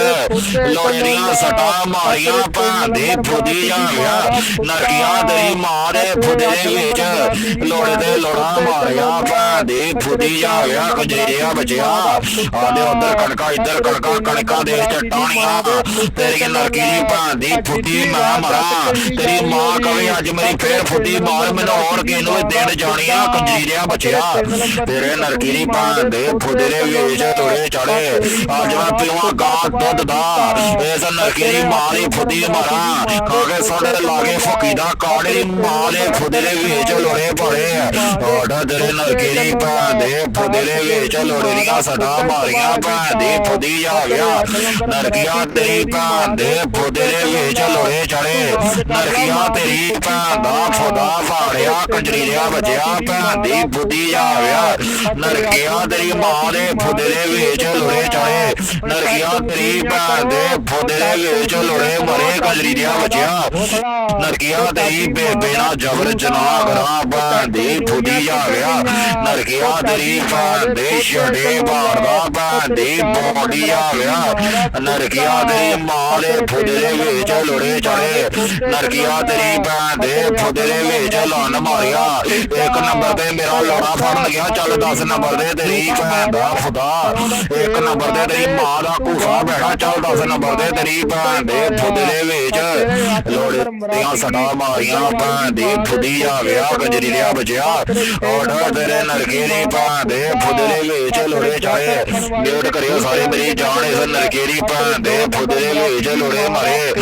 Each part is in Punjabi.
ਲੋੜੇ ਦੀਆਂ ਸਟਾਂ ਮਾਰੀਆਂ ਭੈਣ ਦੀ ਫੁੱਦੀ ਜਾਵਿਆ ਨਰਕੀਆਂ ਤੇਰੀ ਮਾਂ ਦੇ ਫੁੱਦੇ ਵਿੱਚ ਲੋੜੇ ਦੇ ਲੋੜਾ ਮਾਰਿਆ ਭੈਣ ਦੀ ਫੁੱਦੀ ਜਾਵਿਆ ਕਜੇਰਿਆ ਬਚਿਆ ਆਦੇ ਉਧਰ ਕਣਕਾਂ ਇੱਧਰ ਕਣਕਾਂ ਕਣਕਾਂ ਦੇ ਚਟਾਣੀਆਂ ਤੇਰੀ ਨਰਕੀ ਦੀ ਭੈਣ ਦੀ ਫੁੱਦੀ ਮੈਂ ਮਰਾਂ ਤੇਰੀ ਮਾਂ ਕਵੇ ਅੱਜ ਮੇਰੀ ਫੇਰ ਫੁੱਦੀ ਮਾਰ ਮੈਨੂੰ ਹੋਰ ਕਿਨੂੰ ਦੇਣ ਜਾਣੀਆਂ ਕੰਜੀਰਿਆ ਬਚਿਆ ਤੇਰੇ ਨਰਕੀ ਦੀ ਭੈਣ ਦੇ ਫੁੱਦੇ ਵਿੱਚ ਤੋੜੇ ਚੜੇ ਅੱਜ ਮੈਂ ਪੀਵਾਂ ਗਾਂ ਦੁੱਧ ਦਾ ਇਸ ਨਰਕੀ ਦੀ ਮਾਂ ਦੀ ਫੁੱਦੀ ਮਾਰਾਂ। ਖਾ ਸਾਡੇ ਲਾਗੇ ਫੁੱਕੀ ਦਾ ਕਾੜੇ ਦੀ ਮਾਂ ਵਿੱਚ ਲੋੜੇ ਪੜੇ ਆਡਾ ਤੇਰੇ ਨਰਕੀ ਦੀ ਭੈਣ ਵਿੱਚ ਲੋੜੇ ਸਦਾ ਮਾਰੀਆਂ। ਭੈਣ ਫੁੱਦੀ ਆ ਗਿਆ। ਨਰਕੀਆਂ ਤੇਰੀ ਭੈਣ ਦੇ ਫੁੱਦੇ ਦੇ ਵਿੱਚ ਲੋੜੇ ਚੜੇ। ਨਰਕੀਆਂ ਤੇਰੀ ਭੈਣ ਦਾ ਫੁੱਦਾ ਫਾੜਿਆ। ਕੰਜਰੀ ਰਿਆ ਬਚਿਆ ਭੈਣ ਦੀ ਫੁੱਦੀ ਆ ਗਿਆ। ਨਰਕੀਆਂ ਤੇਰੀ ਮਾਂ ਦੇ ਫੁੱਦੇ ਵਿੱਚ ਲੋੜੇ ਚੜੇ। ਨਰਕੀਆਂ ਤੇਰੀ ਭੈਣ ਦੇ ਫੁੱਦੇ ਦੇ ਵਿੱਚ ਲੋੜੇ ਮਰੇ ਕੰਜਰੀ ਰਿਆ ਬਚਿਆ ਨਰਕੀਆਂ ਤੇਰੀ ਬੇਬੇ ਨਾਲ ਜਬਰ ਜਨਾਹ ਕਰਾਂ ਭੈਣ ਦੀ ਫੁੱਦੀ ਆ ਗਿਆ ਨਰਕੀਆਂ ਤੇਰੀ ਭੈਣ ਦੇ ਛੜੇ ਮਾਰਦਾ ਭੈਣ ਦੀ ਬੋਡੀ ਆ ਗਿਆ ਨਰਕੀਆਂ ਤੇਰੀ ਮਾਂ ਦੇ ਫੁੱਦੇ ਦੇ ਵਿੱਚ ਲੋੜੇ ਚੜੇ ਨਰਕੀਆਂ ਤੇਰੀ ਭੈਣ ਦੇ ਫੁੱਦੇ ਦੇ ਵਿੱਚ ਲੰਨ ਮਾਰਿਆ ਇੱਕ ਨੰਬਰ ਤੇ ਮੇਰਾ ਲੋੜਾ ਫੜਨ ਗਿਆ ਚੱਲ 10 ਨੰਬਰ ਦੇ ਤੇਰੀ ਭੈਣ ਦਾ ਫੁਦਾ ਇੱਕ ਨੰਬਰ ਤੇ ਤੇਰੀ ਮਾਂ ਦਾ ਘੂਸਾ ਬੈਠਾ ਚੱਲ 10 ਨੰਬਰ ਦੇ ਤੇਰੀ ਭੈਣ ਦੇ ਫੁੱਦੇ ਦੇ ਵਿੱਚ। ਲੋੜੇ ਦੀਆਂ ਸਦਾ ਮਾਰੀਆਂ, ਭੈਣ ਦੀ ਫੁੱਦੀ ਆ ਗਿਆ, ਗਜਰੀ ਲਿਆ ਬਚਿਆ ਆਰਡਰ ਤੇਰੇ ਨਰਕੇ ਦੀ ਭੈਣ ਦੇ ਫੁੱਦ ਦੇ ਵਿੱਚ ਲੋੜੇ ਚਾਏ। ਮਿਊਟ ਕਰਿਓ ਸਾਰੇ ਮੇਰੀ ਜਾਨ, ਇਸ ਨਰਕੇ ਦੀ ਭੈਣ ਦੇ ਫੁੱਦ ਦੇ ਵਿੱਚ ਲੋੜੇ ਮਾਰੇ।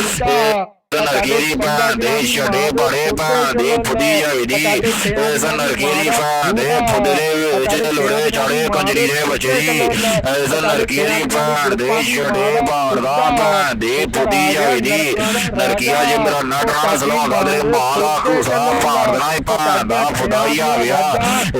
ਇਹ ਨਰਕੇਰੀ ਭੈਣ ਦੇ ਛੜੇ ਬੜੇ ਭੈਣ ਦੀ ਫੁੱਦੀ ਜਾਈਦੀ ਇਸ ਨਰਕੇਰੀ ਫੁੱਦੇ ਦੇ ਵਿੱਚ ਲੋੜੇ ਚਾੜੇ ਕੰਜਰੀ ਦੇ ਬਚੇਰੀ ਇਸ ਨਰਕੇਰੀ ਭੈਣ ਦੇ ਛੜੇ ਬਾੜਦਾ ਭੈਣ ਦੀ ਫੁੱਦੀ ਜਾਈਦੀ ਨਰਕੀਆ ਜੇ ਮੇਰਾ ਨਟਰਾ ਸਲਾਉਂਦਾ ਦਾ ਘੂਸਾ ਪਾੜ ਦੇਣਾ ਹੀ ਭੈਣ ਦਾ ਫੁੱਦਾ ਹੀ ਆ ਗਿਆ।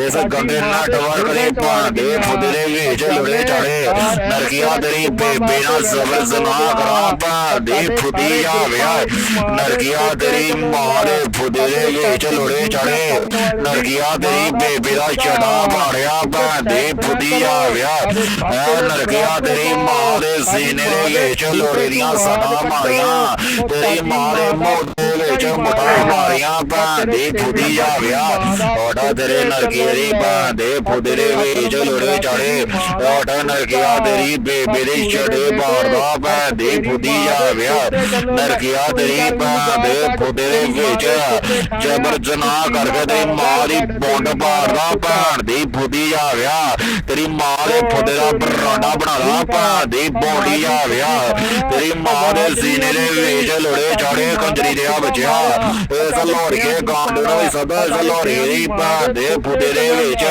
ਇਸ ਗੰਦੇ ਨਟਵਰਕ ਦੇ ਭੈਣ ਦੇ ਫੁੱਦੇ ਦੇ ਵਿੱਚ ਲੋੜੇ ਚਾੜੇ। ਨਰਕੀਆ ਤੇਰੀ ਬੇਬੇ ਨਾਲ ਜ਼ਬਰ ਜ਼ਨਾ ਕਰਾ ਭੈਣ ਦੀ ਫੁੱਦੀ ਆ ਗਿਆ ਨਰਗੀਆ ਤੇਰੀ ਮਾਂ ਦੇ ਫੁੱਦੇ ਦੇ ਵਿੱਚ ਲੋੜੇ ਚੜੇ। ਨਰਗੀਆ ਤੇਰੀ ਬੇਬੇ ਦਾ ਛੜਾ ਪਾੜਿਆ ਭੈਣ ਦੇ ਫੁੱਦੀ ਆ ਗਿਆ। ਐ ਨਰਗੀਆ ਤੇਰੀ ਮਾਂ ਦੇ ਸੀਨੇ ਦੇ ਵਿੱਚ ਲੋੜੇ ਦੀਆਂ ਸਦਾ ਮਾਰੀਆਂ। ਤੇਰੀ ਮਾਂ ਦੇ ਮੋਢੇ ਵਿੱਚ ਮੁੱਠਾ ਮਾਰੀਆਂ ਭੈਣ ਦੀ ਫੁੱਦੀ ਆ ਗਿਆ ਆਡਾ ਤੇਰੇ ਨਰਗੀਆ ਦੀ ਭੈਣ ਦੇ ਫੁੱਦੇ ਦੇ ਵਿੱਚ ਲੋੜੇ ਚੜੇ। ਆਡਾ ਨਰਗੀਆ ਤੇਰੀ ਬੇਬੇ ਦੇ ਛੜੇ ਮਾਰਦਾ ਭੈਣ ਦੀ ਫੁੱਦੀ ਆ ਗਿਆ ਨਰਗੀਆ ਤੇਰੀ ਭੈਣ ਦੇ ਫੁੱਦੇ ਦੇ ਵਿੱਚ ਜਬਰ ਜਨਾ ਕਰਕੇ ਤੇਰੀ ਮਾਂ ਦੀ ਬੁੰਡ ਪਾੜਦਾ ਭੈਣ ਦੀ ਫੁੱਦੀ ਆ ਗਿਆ ਤੇਰੀ ਮਾਂ ਦੇ ਫੁੱਦੇ ਦਾ ਬਰਾਂਡਾ ਬਣਾਦਾ ਭੈਣ ਦੀ ਬੋਡੀ ਆ ਗਿਆ ਤੇਰੀ ਮਾਂ ਦੇ ਸੀਨੇ ਦੇ ਵਿੱਚ ਲੋੜੇ ਚਾੜੇ ਕੰਜਰੀ ਦੇ ਆ ਬਚਿਆ ਇਸ ਲੋੜੀਏ ਗਾਂਡ ਨੂੰ ਸਦਾ ਇਸ ਲੋੜੀ ਦੀ ਭੈਣ ਦੇ ਫੁੱਦੇ ਦੇ ਵਿੱਚ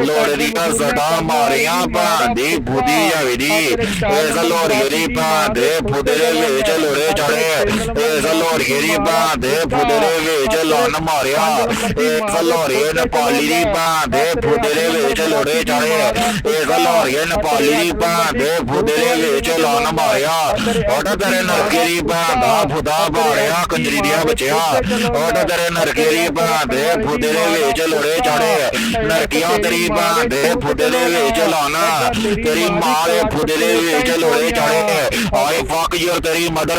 ਲੋੜੇ ਦੀ ਸਦਾ ਮਾਰੀਆਂ ਭੈਣ ਦੀ ਫੁੱਦੀ ਜਾਵੀ ਦੀ। ਇਸ ਲੋੜੀਏ ਦੀ ਭੈਣ ਦੇ ਫੁੱਦੇ ਦੇ ਵਿੱਚ ਲੋੜੇ ਚਾੜੇ ਇਸ ਲੋੜੀਏ ਦੀ ਭੈਣ ਦੇ ਫੁੱਦੇ ਦੇ ਵਿੱਚ ਲੰਨ ਮਾਰਿਆ। ਇਸ ਲੋੜੀਏ ਨੇਪਾਲੀ ਦੀ ਭੈਣ ਦੇ ਫੁੱਦੇ ਦੇ ਵਿੱਚ ਲੋੜੇ ਚਾੜੇ ਇਸ ਲੋੜੀਏ ਨੇਪਾਲੀ ਦੀ ਭੈਣ ਦੇ ਫੁੱਦੇ ਦੇ ਵਿੱਚ ਲੰਨ ਮਾਰਿਆ। ਉੱਡ ਤੇਰੇ ਨਰਕੇ ਦੀ ਭੈਣ ਦਾ ਫੁੱਦਾ ਬਾੜਿਆ ਕੰਜਰੀ ਦੀਆਂ ਬਚਿਆ ਉੱਡ ਤੇਰੇ ਨਰਕੇ ਦੀ ਭੈਣ ਦੇ ਫੁੱਦੇ ਦੇ ਵਿੱਚ ਲੋੜੇ ਚਾੜੇ। ਨਰਕੀਆਂ ਤੇਰੀ ਭੈਣ ਦੇ ਫੁੱਦੇ ਦੇ ਵਿੱਚ ਲੰਨ ਤੇਰੀ ਮਾਂ ਦੇ ਫੁੱਦੇ ਦੇ ਵਿੱਚ ਲੋੜੇ ਚਾੜੇ। ਆਈ ਫੱਕ ਯੂਰ ਤੇਰੀ ਮਦਰ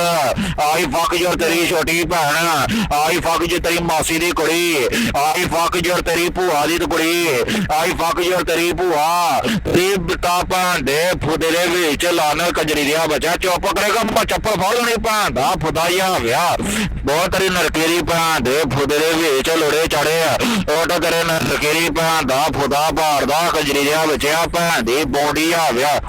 ਆਈ ਫੱਕ ਯੂਰ ਤੇਰੀ ਛੋਟੀ ਭੈਣ। ਆਈ ਫੱਕ ਜੀ ਤੇਰੀ ਮਾਸੀ ਦੀ ਕੁੜੀ। ਆਈ ਫੱਕ ਯੂਰ ਤੇਰੀ ਭੂਆ ਦੀ ਕੁੜੀ। ਆਈ ਫੱਕ ਯੂਰ ਤੇਰੀ ਭੂਆ। ਤੇਰੀ ਬਤਾ ਦੇ ਫੁੱਦੇ ਦੇ ਵਿੱਚ ਲਾਨ ਕੰਜਰੀ ਦਿਆ ਬੱਚਾ। ਚੁੱਪ ਕਰੇਗਾ ਮੈਂ ਚੱਪਲ ਫੜ ਲੈਣੀ ਭੈਣ ਦਾ। ਫੁੱਦਾ ਹੀ ਆ ਗਿਆ ਬਹੁਤ ਤੇਰੀ ਨਰਕੇਰੀ ਭੈਣ ਦੇ ਫੁੱਦੇ ਦੇ ਵਿੱਚ ਲੋੜੇ ਚੜੇ ਆ। ਉਹ ਤੇਰੇ ਨਰਕੇਰੀ ਭੈਣ ਦਾ ਫੁੱਦਾ ਭਾਰ ਦਾ ਦਿਆ ਬੱਚਿਆ ਭੈਣ ਦੀ ਬੋਂਡੀ ਆ ਗਿਆ